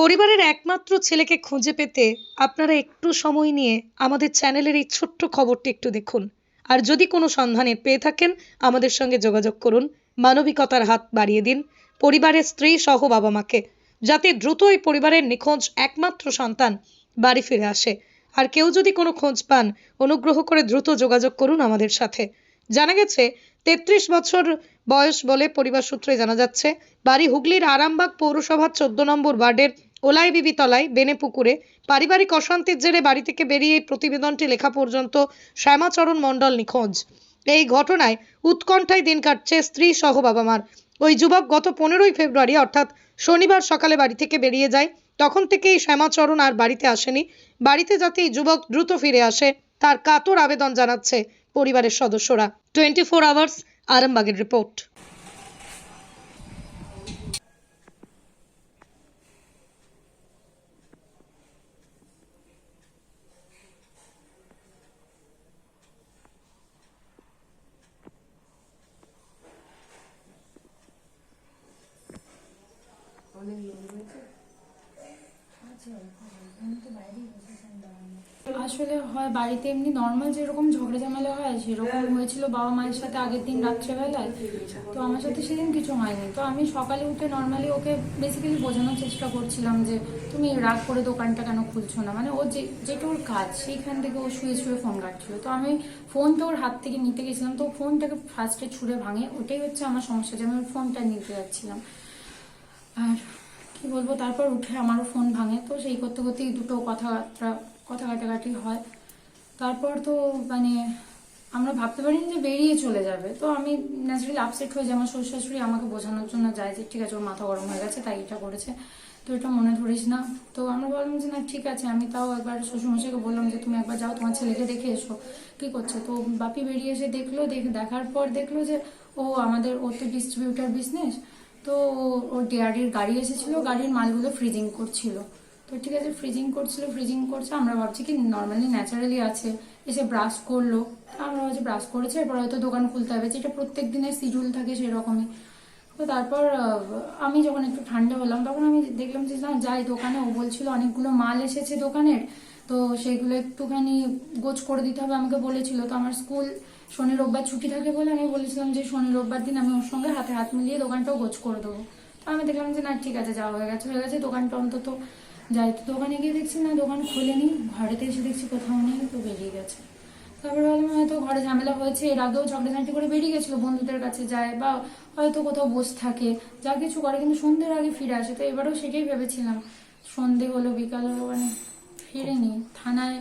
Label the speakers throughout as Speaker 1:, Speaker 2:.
Speaker 1: পরিবারের একমাত্র ছেলেকে খুঁজে পেতে আপনারা একটু সময় নিয়ে আমাদের চ্যানেলের এই ছোট্ট খবরটি একটু দেখুন। আর যদি কোনো সন্ধানে পেয়ে থাকেন, আমাদের সঙ্গে যোগাযোগ করুন। মানবিকতার হাত বাড়িয়ে দিন। পরিবারের স্ত্রী সহ বাবা মাকে, যাতে দ্রুত এই পরিবারের নিখোঁজ একমাত্র সন্তান বাড়ি ফিরে আসে। আর কেউ যদি কোনো খোঁজ পান, অনুগ্রহ করে দ্রুত যোগাযোগ করুন আমাদের সাথে। জানা গেছে, তেত্রিশ বছর বয়স বলে পরিবার সূত্রে জানা যাচ্ছে, বাড়ি হুগলির আরামবাগ পৌরসভার চোদ্দ নম্বর ওয়ার্ডের ওলাই বিবি তলায় বেনেপুকুরে পারিবারিক অশান্তির জেরে বাড়ি থেকে বেরিয়ে এই প্রতিবেদনটি লেখা পর্যন্ত শ্যামাচরণ মণ্ডল নিখোঁজ। এই ঘটনায় উৎকণ্ঠায় দিন কাটছে স্ত্রী সহ বাবা মার ওই যুবক গত পনেরোই ফেব্রুয়ারি, অর্থাৎ শনিবার সকালে বাড়ি থেকে বেরিয়ে যায়। তখন থেকেই শ্যামাচরণ আর বাড়িতে আসেনি। বাড়িতে যাতে এই যুবক দ্রুত ফিরে আসে, তার কাতর আবেদন জানাচ্ছে পরিবারের সদস্যরা। টোয়েন্টি ফোর আওয়ার্স, আরামবাগের রিপোর্ট।
Speaker 2: আসলে হয়, বাড়িতে এমনি নর্মাল যেরকম ঝগড়া ঝামেলা হয়, সেরকম হয়েছিল বাবা মায়ের সাথে আগের দিন রাত্রেবেলায়। তো আমার সাথে সেদিন কিছু হয়নি। তো আমি সকালে উঠে নর্মালি ওকে বেসিক্যালি বোঝানোর চেষ্টা করছিলাম যে, তুমি রাগ করে দোকানটা কেন খুলছো না? মানে ও যে, যেটা ওর কাজ, সেইখান থেকে ও শুয়ে শুয়ে ফোন কাটছিল। তো আমি ফোনটা ওর হাত থেকে নিতে গেছিলাম। তো ফোনটাকে ফার্স্টে ছুঁড়ে ভাঙে। ওটাই হচ্ছে আমার সমস্যা যে আমি ফোনটা নিতে যাচ্ছিলাম। আর কি বলব, তারপর উঠে আমারও ফোন ভাঙে। তো সেই করতে করতেই দুটো কথাবার্তা, কথা কাটাকাটি হয়। তারপর তো মানে আমরা ভাবতে পারিনি যে বেরিয়ে চলে যাবে। তো আমি ন্যাচারালি আপসেট হয়ে যাই। আমার শ্বশুর শাশুড়ি আমাকে বোঝানোর জন্য যায় যে, ঠিক আছে, ওর মাথা গরম হয়ে গেছে, তাই এটা করেছে। তো এটা মনে ধরিস না। তো আমরা বললাম যে, না, ঠিক আছে। আমি তাও একবার শ্বশুরমশাইকে বললাম যে, তুমি একবার যাও, তোমার ছেলেকে দেখে এসো, কি করছে? তো বাপি বেরিয়ে এসে দেখল, দেখ- দেখার পর দেখল যে, ও আমাদের ও তো ডিস্ট্রিবিউটার বিজনেস তো ও- ও ডিআরডির গাড়ি এসেছিল, গাড়ির মালগুলো ফ্রিজিং করছিল। তো ঠিক আছে ফ্রিজিং করছিল ফ্রিজিং করছে, আমরা ভাবছি কি নর্মালি ন্যাচারালি আছে। এসে ব্রাশ করল। আমরা ভাবছি ব্রাশ করেছে, এরপর হয়তো দোকান খুলতে হবে। যেটা প্রত্যেক দিনের শিডিউল থাকে সেরকমই। তো তারপর আমি যখন একটু ঠান্ডা হলাম, তখন আমি দেখলাম যে, না, যাই দোকানে, ও বলছিল অনেকগুলো মাল এসেছে দোকানের। তো সেগুলো একটুখানি গোছ করে দিতে হবে আমাকে বলেছিল। তো আমার স্কুল শনি রোববার ছুটি থাকে বলে আমি বলেছিলাম যে শনি রোববার দিন আমি ওর সঙ্গে হাতে হাত মিলিয়ে দোকানটাও গোছ করে দেবো। তো আমি দেখলাম যে না, ঠিক আছে, যাওয়া হয়ে গেছে হয়ে গেছে, দোকানটা অন্তত যাই। তো দোকানে গিয়ে দেখছি, না, দোকান খোলেনি ঘরেতে এসে দেখছি কোথাও নেই, তো বেরিয়ে গেছে। তারপরে ভাবলাম হয়তো ঘরে ঝামেলা হয়েছে, এর আগেও ঝগড়াঝাঁটি করে বেরিয়ে গেছিল বন্ধুদের কাছে যায় বা হয়তো কোথাও বসে থাকে, যা কিছু করে, কিন্তু সন্ধ্যের আগে ফিরে আসে। তো এবারও সেটাই ভেবেছিলাম, সন্ধে হলো, বিকাল হলো মানে ফিরেনি। থানায়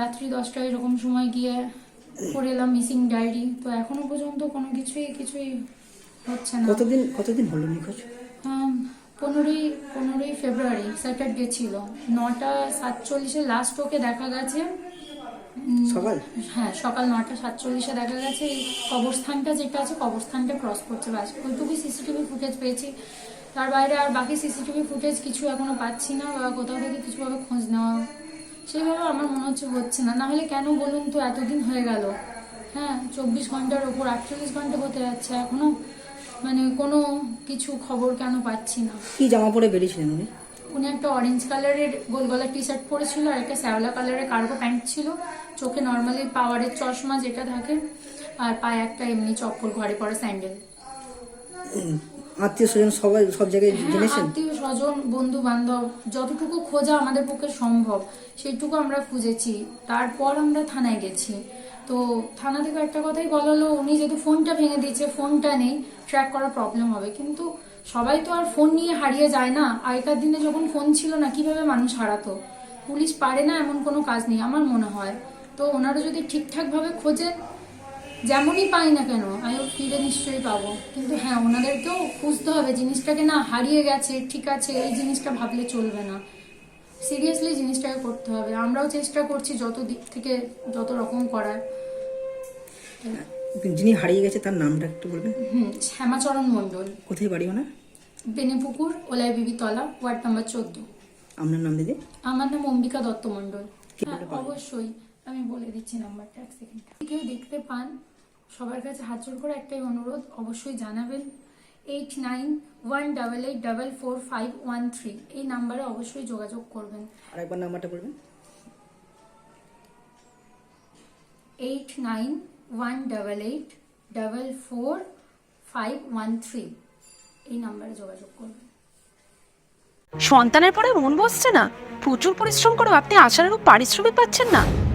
Speaker 2: রাত্রি দশটা এরকম সময় গিয়ে করে এলাম মিসিং ডায়েরি তো এখনও পর্যন্ত কোনো কিছুই কিছুই হচ্ছে না।
Speaker 3: কতদিন কতদিন হলো নিখোঁজ?
Speaker 2: পনেরোই পনেরোই ফেব্রুয়ারি স্যাটারডে ছিল। নটা সাতচল্লিশে লাস্ট ওকে দেখা গেছে।
Speaker 3: সকাল?
Speaker 2: হ্যাঁ সকাল নটা সাতচল্লিশে দেখা গেছে। এই কবরস্থানটা যেটা আছে কবরস্থানটা ক্রস করছে বাস ওইটুকুই সিসিটিভি ফুটেজ পেয়েছি। তার বাইরে আর বাকি সিসিটিভি ফুটেজ কিছু এখনও পাচ্ছি না বা কোথাও থেকে কিছুভাবে খোঁজ নেওয়া সেইভাবে আমার মনে হচ্ছে হচ্ছে না। নাহলে কেন বলুন তো এতদিন হয়ে গেল। হ্যাঁ চব্বিশ ঘণ্টার ওপর আটচল্লিশ ঘণ্টা হতে যাচ্ছে এখনও। মানে কোনো কিছু খবর কেন পাচ্ছি না।
Speaker 3: কি জামা পরে বেরিয়েছিলেন উনি?
Speaker 2: উনি একটা অরেঞ্জ কালারের গোল গলার টি শার্ট পরেছিল আর একটা শ্যাওলা কালারের কার্গো প্যান্ট ছিল। চোখে নর্মালি পাওয়ারের চশমা যেটা থাকে আর পায়ে একটা এমনি চপ্পল ঘরে পরা স্যান্ডেল
Speaker 3: আত্মীয় স্বজন সবাই সব জায়গায়
Speaker 2: হ্যাঁ
Speaker 3: জেনেছেন?
Speaker 2: আত্মীয় স্বজন বন্ধু বান্ধব যতটুকু খোঁজা আমাদের পক্ষে সম্ভব, সেইটুকু আমরা খুঁজেছি। তারপর আমরা থানায় গেছি। তো থানা থেকে একটা কথাই বলা হলো, উনি যেহেতু ফোনটা ভেঙে দিয়েছে, ফোনটা নেই ট্র্যাক করা প্রবলেম হবে। কিন্তু সবাই তো আর ফোন নিয়ে হারিয়ে যায় না। আগেকার দিনে যখন ফোন ছিল না, কীভাবে মানুষ হারাতো? পুলিশ পারে না এমন কোনো কাজ নেই, আমার মনে হয়। তো ওনারা যদি ঠিকঠাকভাবে খোঁজেন যেমনই পাই না কেন আমি ফিরে নিশ্চয়ই পাবো। কিন্তু হ্যাঁ ওনাদেরকেও খুঁজতে হবে জিনিসটাকে না হারিয়ে গেছে ঠিক আছে এই জিনিসটা ভাবলে চলবে না। সিরিয়াসলি জিনিসটাকে করতে হবে। আমরাও চেষ্টা করছি যত দিক থেকে যত রকম করার।
Speaker 3: যিনি হারিয়ে গেছে তার নামটা একটু বলবেন?
Speaker 2: হুম শ্যামাচরণ মণ্ডল।
Speaker 3: কোথায় বাড়ি ওনার?
Speaker 2: বেনেপুকুর ওলাই বিবি তলা ওয়ার্ড নাম্বার চোদ্দ।
Speaker 3: আপনার নাম দিদি?
Speaker 2: আমার নাম অম্বিকা দত্ত মণ্ডল। হ্যাঁ অবশ্যই। আমি বলে দিচ্ছি নাম্বারটা এক সেকেন্ড। কেউ দেখতে পান? সবার কাছে হাত জোর করে একটাই অনুরোধ অবশ্যই জানাবেন eight nine one double eight double four five one three এই নাম্বারে অবশ্যই যোগাযোগ করবেন।
Speaker 3: আর একবার নাম্বারটা বলবেন।
Speaker 2: Eight nine one double eight double four five one three এই নাম্বারে যোগাযোগ করবেন।
Speaker 4: সন্তানের পরে মন বসছে না। প্রচুর পরিশ্রম করেও আপনি আশানুরূপ পারিশ্রমিক পাচ্ছেন না।